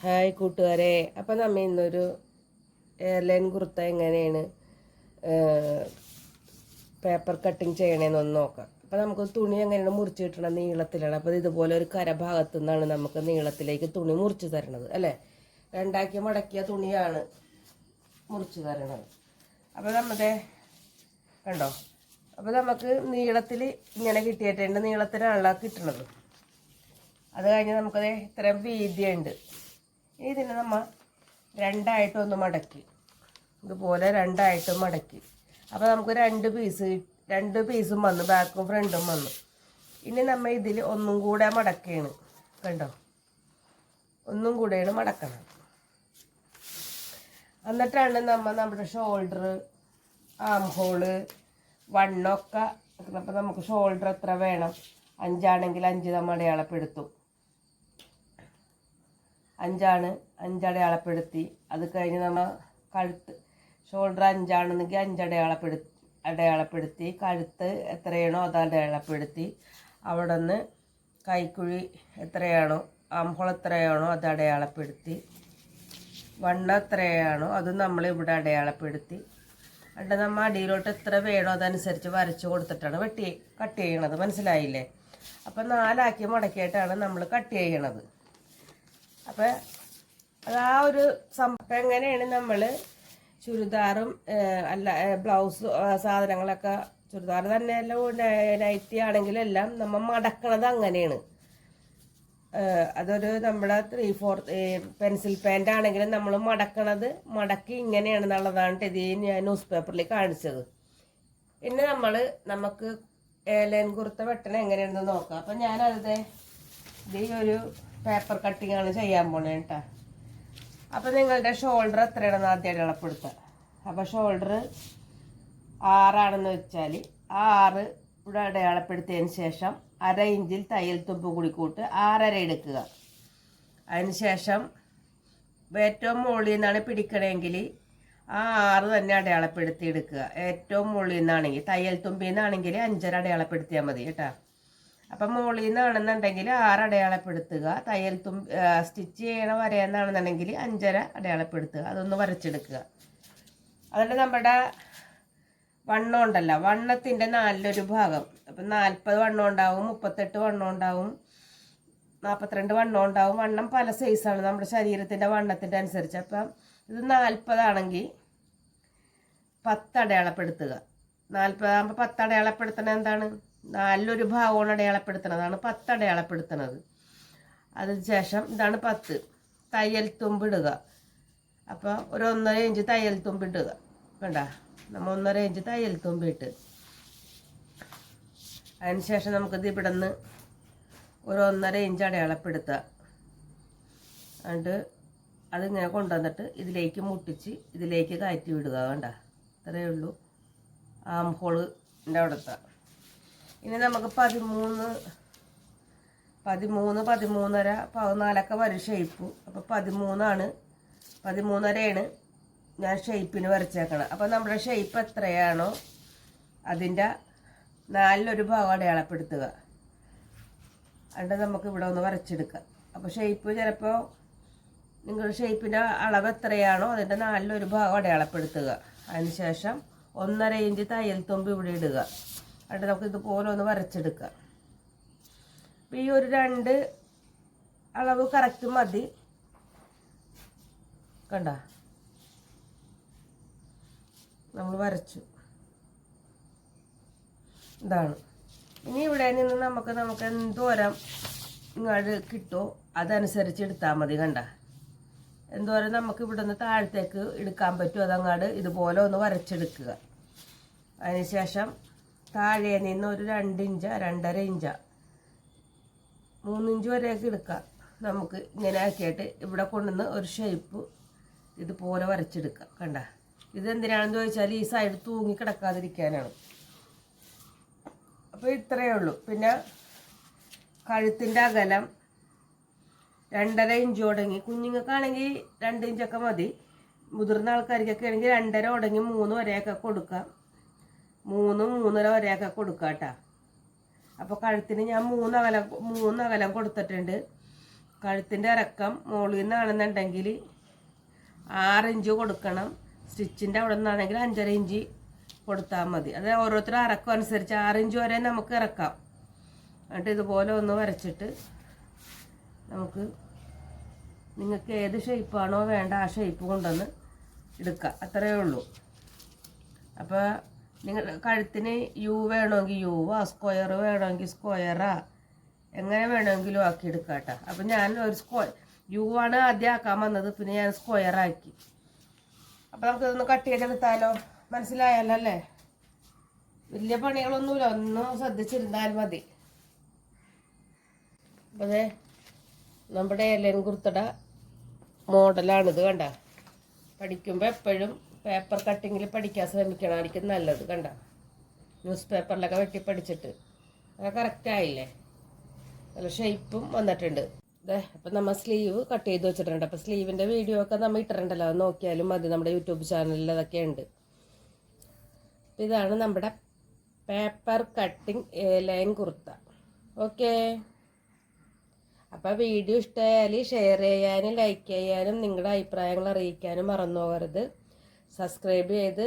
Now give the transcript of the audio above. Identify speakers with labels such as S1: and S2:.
S1: Hi കൂട്ടുകാരെ. അപ്പം നമ്മ ഇന്നൊരു എയർലൈൻ കുർത്ത എങ്ങനെയാണ് പേപ്പർ കട്ടിങ് ചെയ്യണേന്നൊന്ന് നോക്കാം. അപ്പം നമുക്ക് തുണി എങ്ങനെയാണ് മുറിച്ച് കിട്ടണം നീളത്തിലാണ്. അപ്പോൾ ഇതുപോലെ ഒരു കരഭാഗത്തു നിന്നാണ് നമുക്ക് നീളത്തിലേക്ക് തുണി മുറിച്ച് തരണത് അല്ലേ? രണ്ടാക്കി മടക്കിയ തുണിയാണ് മുറിച്ച് തരണത്. അപ്പോൾ നമ്മുടെ കണ്ടോ? അപ്പോൾ നമുക്ക് നീളത്തിൽ ഇങ്ങനെ കിട്ടിയിട്ടുണ്ട്. നീളത്തിലാണല്ലോ കിട്ടണത്. അത് കഴിഞ്ഞ് നമുക്കത് ഇത്രയും വീതിയുണ്ട്. ഇതിനെ നമ്മൾ രണ്ടായിട്ടൊന്ന് മടക്കി. ഇതുപോലെ രണ്ടായിട്ട് മടക്കി. അപ്പോൾ നമുക്ക് രണ്ട് പീസ് രണ്ട് പീസും വന്നു ബാക്കും ഫ്രണ്ടും വന്നു. ഇനി നമ്മൾ ഇതിൽ ഒന്നും കൂടെ മടക്കുകയാണ് കണ്ടോ? ഒന്നും കൂടെയാണ് മടക്കണം എന്നിട്ടാണ് നമ്മൾ നമ്മുടെ ഷോൾഡർ ആം ഹോൾ വണ്ണൊക്കെ അപ്പോൾ നമുക്ക് ഷോൾഡർ എത്ര വേണം? അഞ്ചാണെങ്കിൽ അഞ്ച് നമ്മൾ അടയാളപ്പെടുത്തും. അഞ്ചാണ് അഞ്ചടയാളപ്പെടുത്തി. അത് കഴിഞ്ഞ് നമ്മൾ കഴുത്ത് ഷോൾഡർ അഞ്ചാണെന്നെങ്കിൽ അഞ്ചടയാളപ്പെടു അടയാളപ്പെടുത്തി. കഴുത്ത് എത്രയാണോ അത് അടയാളപ്പെടുത്തി അവിടെ നിന്ന് കൈക്കുഴി എത്രയാണോ ആംഹോൾ എത്രയാണോ അത് അടയാളപ്പെടുത്തി. വണ്ണ എത്രയാണോ അത് നമ്മൾ ഇവിടെ അടയാളപ്പെടുത്തി. എന്നിട്ട് നമ്മൾ അടിയിലോട്ട് എത്ര വേണോ അതനുസരിച്ച് വരച്ച് കൊടുത്തിട്ടാണ് വെട്ടി കട്ട് ചെയ്യണത്. മനസ്സിലായില്ലേ? അപ്പം നാലാക്കി മടക്കിയിട്ടാണ് നമ്മൾ കട്ട് ചെയ്യണത്. അപ്പം അത് ആ ഒരു സംഭവം എങ്ങനെയാണ് നമ്മൾ ചുരിദാറും അല്ല ബ്ലൗസ് സാധനങ്ങളൊക്കെ ചുരിദാർ തന്നെ എല്ലാം നൈറ്റി ആണെങ്കിലും എല്ലാം നമ്മൾ മടക്കണത് അങ്ങനെയാണ്. അതൊരു നമ്മുടെ ത്രീ ഫോർ പെൻസിൽ പാന്റ് ആണെങ്കിലും നമ്മൾ മടക്കണത് മടക്കി ഇങ്ങനെയാണെന്നുള്ളതാണ് ഇത് ഞാൻ ന്യൂസ് പേപ്പറിൽ കാണിച്ചത്. പിന്നെ നമ്മൾ നമുക്ക് ഏലൻ കുർത്ത വെട്ടണം എങ്ങനെയാണെന്ന് നോക്കാം. അപ്പം ഞാനത് ഇതേ ഒരു പേപ്പർ കട്ടിങ്ങാണ് ചെയ്യാൻ പോണേ കേട്ടോ അപ്പം നിങ്ങളുടെ ഷോൾഡർ എത്രയാണെന്ന് ആദ്യമായിട്ട് ഇളപ്പെടുത്തുക അപ്പം ഷോൾഡർ ആറാണെന്ന് വെച്ചാൽ ആ ആറ് ഇവിടെ അടയാളപ്പെടുത്തിയതിന് ശേഷം അര ഇഞ്ചിൽ തയ്യൽ തുമ്പ് കൂടി കൂട്ട് ആറര എടുക്കുക. അതിന് ശേഷം ഏറ്റവും മുകളിൽ നിന്നാണ് പിടിക്കണമെങ്കിൽ ആ ആറ് തന്നെ അടയാളപ്പെടുത്തി എടുക്കുക. ഏറ്റവും മുകളിൽ നിന്നാണെങ്കിൽ തയ്യൽ തുമ്പിൽ നിന്നാണെങ്കിൽ അഞ്ചര അടയാളപ്പെടുത്തിയാൽ മതി കേട്ടോ. അപ്പം മുകളിൽ നിന്നാണെന്നുണ്ടെങ്കിൽ ആറ് അടയാളപ്പെടുത്തുക. തയ്യൽ തും സ്റ്റിച്ച് ചെയ്യണ വരയെന്നാണെന്നുണ്ടെങ്കിൽ അഞ്ചര അടയാളപ്പെടുത്തുക. അതൊന്ന് വരച്ചെടുക്കുക. അതുകൊണ്ട് നമ്മുടെ വണ്ണം ഉണ്ടല്ലോ. വണ്ണത്തിന്റെ നാലിലൊരു ഭാഗം. അപ്പം നാൽപ്പത് വണ്ണം ഉണ്ടാവും മുപ്പത്തെട്ട് വണ്ണം ഉണ്ടാവും നാൽപ്പത്തിരണ്ട് വണ്ണം ഉണ്ടാവും. വണ്ണം പല സൈസാണ് നമ്മുടെ ശരീരത്തിന്റെ വണ്ണത്തിന്റെ അനുസരിച്ച്. അപ്പം ഇത് നാൽപ്പതാണെങ്കിൽ പത്ത് അടയാളപ്പെടുത്തുക. നാൽപ്പതാകുമ്പോൾ പത്ത് അടയാളപ്പെടുത്തണ എന്താണ്? നാലിലൊരു ഭാഗമാണ് അടയാളപ്പെടുത്തുന്നതാണ് പത്ത് അടയാളപ്പെടുത്തുന്നത്. അതിന് ശേഷം ഇതാണ് പത്ത്. തയ്യൽ തുമ്പിടുക. അപ്പോൾ ഒരു ഒന്നര ഇഞ്ച് തയ്യൽ തുമ്പിടുക. വേണ്ട നമ്മൾ ഒന്നര ഇഞ്ച് തയ്യൽ തുമ്പിട്ട്. അതിന് ശേഷം നമുക്കിത് ഇവിടെ നിന്ന് ഒരു ഒന്നര ഇഞ്ച് അടയാളപ്പെടുത്തുക. എന്നിട്ട് അതിങ്ങനെ കൊണ്ടുവന്നിട്ട് ഇതിലേക്ക് മുട്ടിച്ച് ഇതിലേക്ക് കയറ്റി വിടുക. വേണ്ട ഇത്രയേ ഉള്ളൂ. ആം ഹോളിന്റെ അവിടുത്തെ ഇനി നമുക്ക് പതിമൂന്ന് പതിമൂന്ന് പതിമൂന്നര പതിനാലൊക്കെ വരും ഷേപ്പ് അപ്പോൾ പതിമൂന്നാണ് പതിമൂന്നരയാണ് ഞാൻ ഷേപ്പിന് വരച്ചേക്കണം അപ്പോൾ നമ്മുടെ ഷേപ്പ് എത്രയാണോ അതിന്റെ നാലിലൊരു ഭാഗം അടയാളപ്പെടുത്തുക. എന്നിട്ട് നമുക്ക് ഇവിടെ ഒന്ന് വരച്ചെടുക്കാം. അപ്പോൾ ഷേപ്പ് ചിലപ്പോൾ നിങ്ങൾ ഷേപ്പിന്റെ അളവ് എത്രയാണോ അതിന്റെ നാലിലൊരു ഭാഗം അടയാളപ്പെടുത്തുക. അതിനുശേഷം ഒന്നര ഇഞ്ച് തയ്യൽ തുമ്പ് ഇവിടെ ഇടുക. എന്നിട്ട് നമുക്ക് ഇതുപോലെ ഒന്ന് വരച്ചെടുക്കാം. അപ്പോൾ ഈ ഒരു രണ്ട് അളവ് കറക്റ്റ് മതി. കണ്ട? നമ്മൾ വരച്ചു. ഇതാണ്. ഇനി ഇവിടെ നിന്ന് നമുക്ക് നമുക്ക് എന്തോരം ഇങ്ങോട്ട് കിട്ടുമോ അതനുസരിച്ച് എടുത്താൽ മതി കണ്ട? എന്തോരം നമുക്ക് ഇവിടെ നിന്ന് താഴത്തേക്ക് എടുക്കാൻ പറ്റുമോ അതങ്ങാട് ഇതുപോലെ ഒന്ന് വരച്ചെടുക്കുക. അതിനുശേഷം താഴെ നിന്ന് ഒരു രണ്ട് ഇഞ്ച രണ്ടര ഇഞ്ച. മൂന്നിഞ്ച് വരെയൊക്കെ എടുക്കാം. നമുക്ക് ഇങ്ങനെ ആക്കിയിട്ട് ഇവിടെ കൊണ്ടുവന്ന് ഒരു ഷേപ്പ് ഇതുപോലെ വരച്ചെടുക്കാം. കണ്ട? ഇതെന്തിനാണെന്ന് ചോദിച്ചാൽ ഈ സൈഡ് തൂങ്ങി കിടക്കാതിരിക്കാനാണ്. അപ്പോൾ ഇത്രയേ ഉള്ളൂ. പിന്നെ കഴുത്തിന്റെ അകലം രണ്ടര ഇഞ്ച് തുടങ്ങി. കുഞ്ഞുങ്ങൾക്കാണെങ്കിൽ രണ്ട് ഇഞ്ചൊക്കെ മതി. മുതിർന്ന ആൾക്കാർക്കൊക്കെ ആണെങ്കിൽ രണ്ടര തുടങ്ങി മൂന്ന് വരെയൊക്കെ കൊടുക്കാം. മൂന്ന് മൂന്നര വരെയൊക്കെ കൊടുക്കുക കേട്ടോ അപ്പോൾ കഴുത്തിന് ഞാൻ മൂന്നകലം മൂന്നകലം കൊടുത്തിട്ടുണ്ട്. കഴുത്തിന്റെ ഇറക്കം മുകളിൽ നിന്നാണെന്നുണ്ടെങ്കിൽ ആറ് ഇഞ്ച് കൊടുക്കണം. സ്റ്റിച്ചിന്റെ അവിടെ നിന്നാണെങ്കിൽ അഞ്ചര ഇഞ്ച് കൊടുത്താൽ മതി. അത് ഓരോരുത്തരും ഇറക്കം അനുസരിച്ച് ആറ് ഇഞ്ച് വരെ നമുക്ക് ഇറക്കാം. എന്നിട്ട് ഇതുപോലെ ഒന്ന് വരച്ചിട്ട് നമുക്ക് നിങ്ങൾക്ക് ഏത് ഷേപ്പാണോ വേണ്ട ആ ഷേപ്പ് കൊണ്ടുവന്ന് എടുക്കാം. അത്രയേ ഉള്ളൂ. അപ്പോൾ നിങ്ങൾ കഴുത്തിന് യു വേണമെങ്കിൽ യുവാ സ്ക്വയർ വേണമെങ്കിൽ സ്ക്വയറാ എങ്ങനെ വേണമെങ്കിലും ആക്കി എടുക്കാം കേട്ടോ. അപ്പം ഞാൻ ഒരു സ്ക്വയർ യു ആണ് ആദ്യം ആക്കാൻ വന്നത് പിന്നെ ഞാൻ സ്ക്വയർ ആക്കി. അപ്പം നമുക്കിതൊന്ന് കട്ട് ചെയ്തെടുത്താലോ? മനസ്സിലായല്ലോ അല്ലേ? വലിയ പണികളൊന്നുമില്ല ഒന്നും ശ്രദ്ധിച്ചിരുന്നാൽ മതി. അപ്പം നമ്മുടെ എലൻ കുർത്തട മോഡലാണിത് കണ്ട. പഠിക്കുമ്പോൾ എപ്പോഴും പേപ്പർ കട്ടിങ്ങിൽ പഠിക്കാൻ ശ്രമിക്കണമായിരിക്കും നല്ലത് കണ്ട? ന്യൂസ് പേപ്പറിലൊക്കെ വെട്ടി പഠിച്ചിട്ട്. അത് കറക്റ്റായില്ലേ നല്ല ഷേപ്പും വന്നിട്ടുണ്ട്. അതെ അപ്പം നമ്മൾ സ്ലീവ് കട്ട് ചെയ്ത് വെച്ചിട്ടുണ്ട്. അപ്പം സ്ലീവിന്റെ വീഡിയോ ഒക്കെ നമ്മൾ ഇട്ടിട്ടുണ്ടല്ലോ. അത് നോക്കിയാലും മതി. നമ്മുടെ യൂട്യൂബ് ചാനലിൽ അതൊക്കെ ഉണ്ട്. ഇതാണ് നമ്മുടെ paper cutting A line kurta. Okay അപ്പോൾ വീഡിയോ ഇഷ്ടമായാൽ ഷെയർ ചെയ്യാനും ലൈക്ക് ചെയ്യാനും നിങ്ങളുടെ അഭിപ്രായങ്ങൾ അറിയിക്കാനും മറന്നു പോകരുത്. സബ്സ്ക്രൈബ് ചെയ്ത്